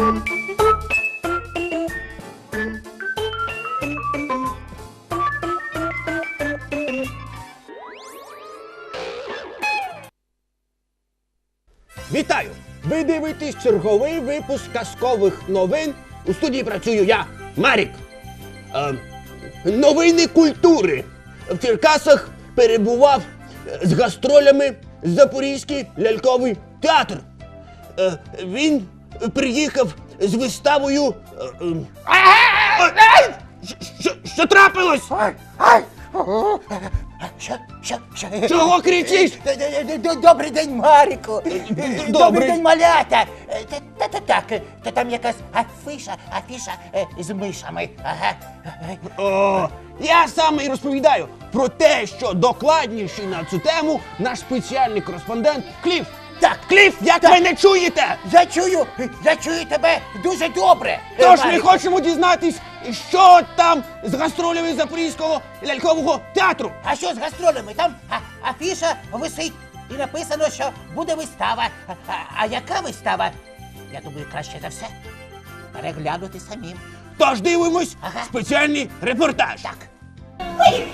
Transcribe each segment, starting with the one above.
Вітаю! Ви дивитесь черговий випуск казкових новин. У студії працюю я, Марік. Е, новини культури. В Черкасах перебував е, з гастролями Запорізький ляльковий театр. Е, він приїхав з виставою. е, е! Що- трапилось? Що, що, що? Чого кричиш? Добрий день, Маріку! добрий. Добрий день, малята! Е, Та, та, та так, е, та там якась афіша, афіша е, з мишами. Ага. Е, О, я саме і розповідаю про те, що докладніше на цю тему наш спеціальний кореспондент Кліф. Так. Кліф, як Так. ви не чуєте? Я чую, я чую тебе дуже добре. Тож ми хочемо дізнатись, що там з гастролями Запорізького лялькового театру. А що з гастролями? Там а, афіша висить і написано, що буде вистава. А, а, а яка вистава? Я думаю, краще за все переглянути самим. Тож дивимось Ага. спеціальний репортаж. Так. Ой,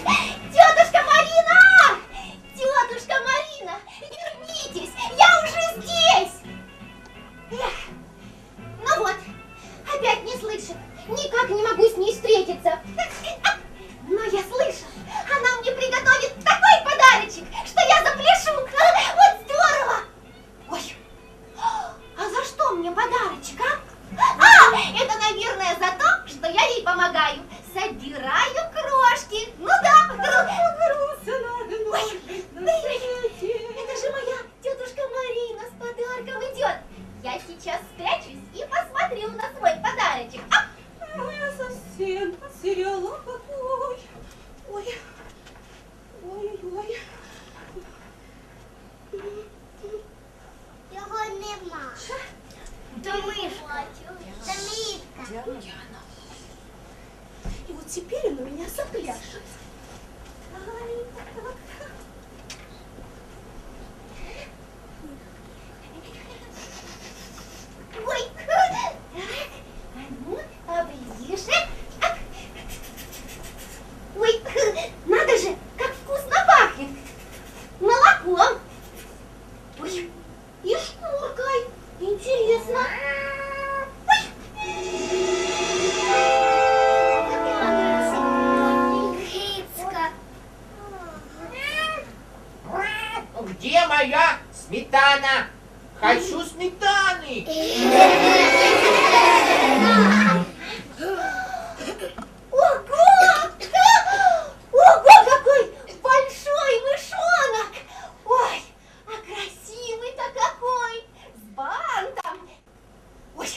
Хочу сметаны. Ого! Ого, какой большой мышонок! Ой, а красивый-то бантом! Ой,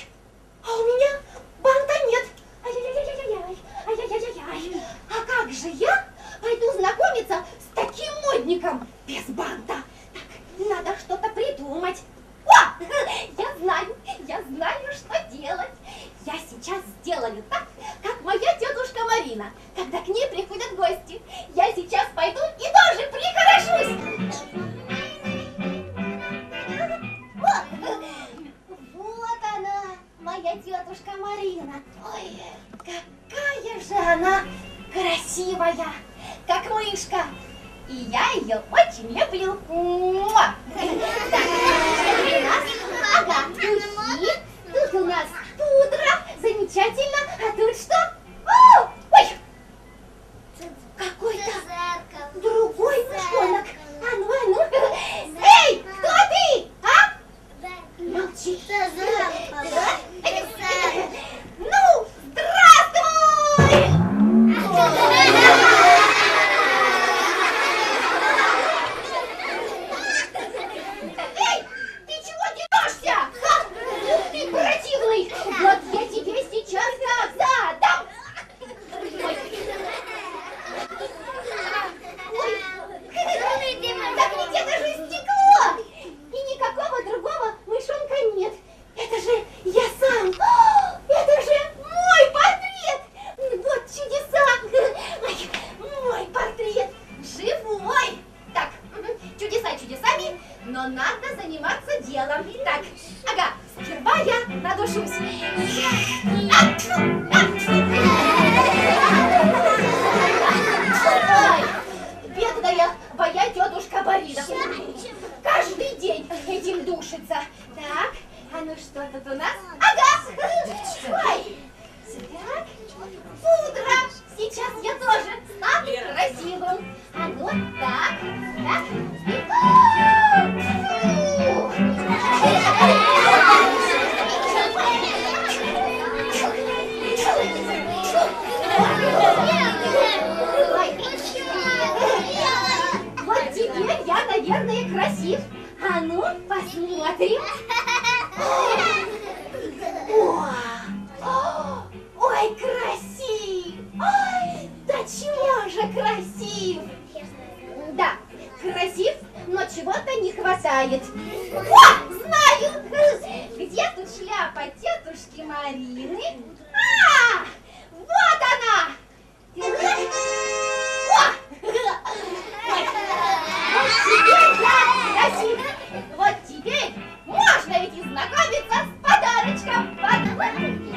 а у меня банта нет! Ай-яй-яй-яй-яй! Ай-яй-яй-яй! А как же я пойду знакомиться с таким модником же она красивая, как мышка. И я ее очень люблю. Муа! Так, что у нас? Ага, духи. Тут у нас пудра. Замечательно. А тут что? О, ой! Какой-то другой мышонок. А ну, а ну. Эй, кто ты? А? Молчи. летает. О, знаю! Где тут шляпа тетушки Марины? А! Вот она! О! Вот теперь. Вот теперь можно ведь и знакомиться с подарочком. Подарочком.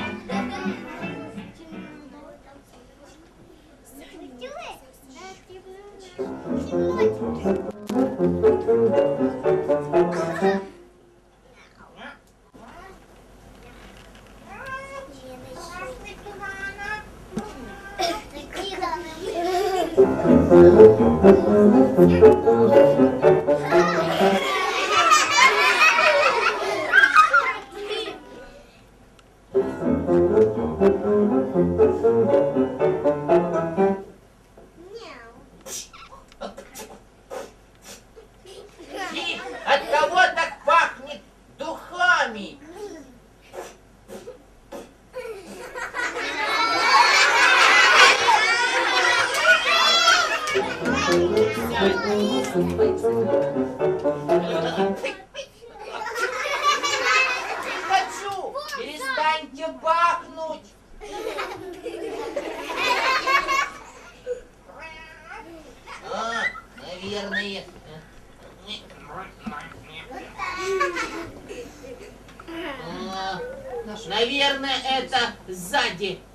见。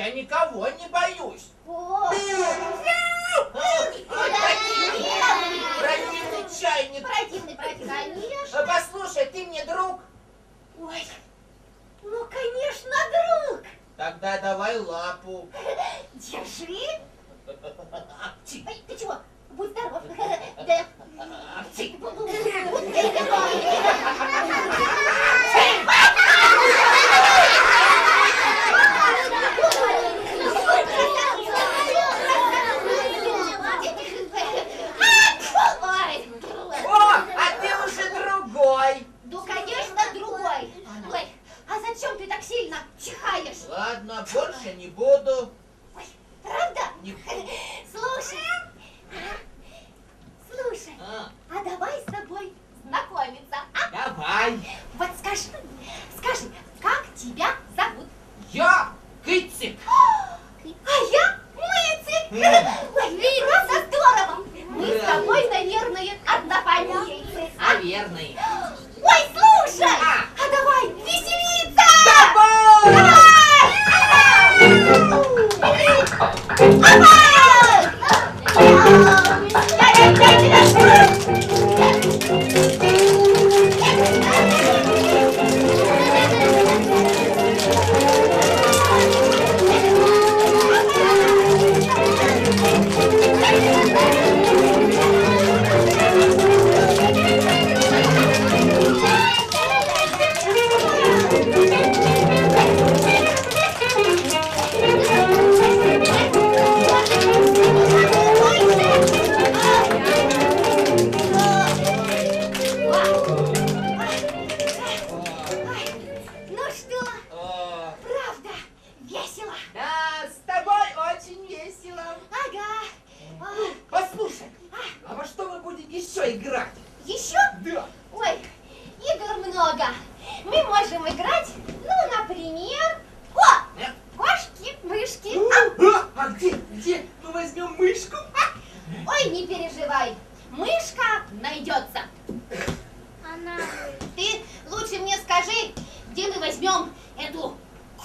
Я никого не боюсь. Слушай, а? слушай, а? а давай с тобой знакомиться, а? Давай. Вот скажи, скажи, как тебя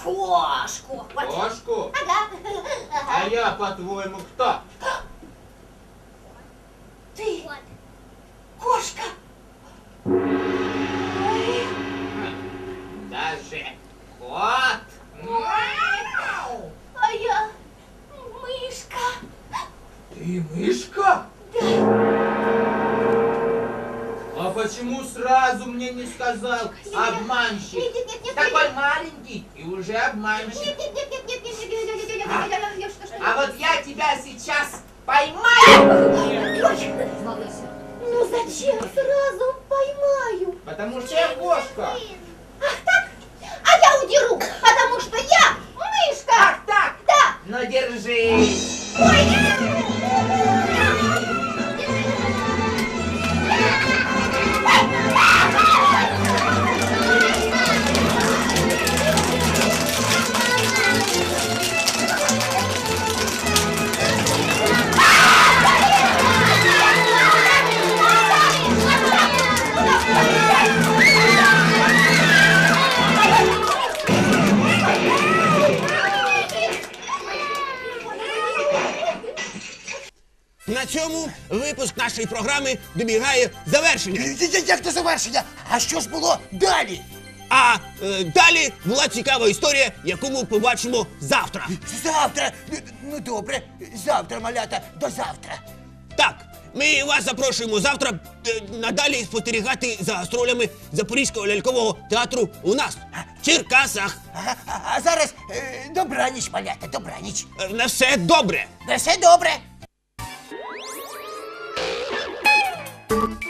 кошку. Вот. Кошку? Ага. А я, по-твоему, кто? Ты Вот. кошка. Даже кот. Мяу. А я мышка. Ты мышка? А почему сразу мне не сказал обманщик? Нет, нет, нет, нет, Такой маленький и уже обманщик. Нет, нет, нет, нет, нет, нет, нет, нет, нет, А вот я тебя сейчас поймаю, Ой, Ну зачем сразу поймаю? потому что я кошка. Ах так? А я удеру, потому что я мышка. Ах так? Да. Ну держись. На цьому випуск нашої програми добігає завершення. Як до завершення? А що ж було далі? А е, далі була цікава історія, яку ми побачимо завтра. Завтра. Ну, Ну добре, завтра, малята, до завтра. Так, ми вас запрошуємо завтра е, надалі спостерігати за гастролями Запорізького лялькового театру у нас в Черкасах. Ага, а- а зараз е, добраніч, малята, добраніч. Е, На все добре. На все добре. Bye.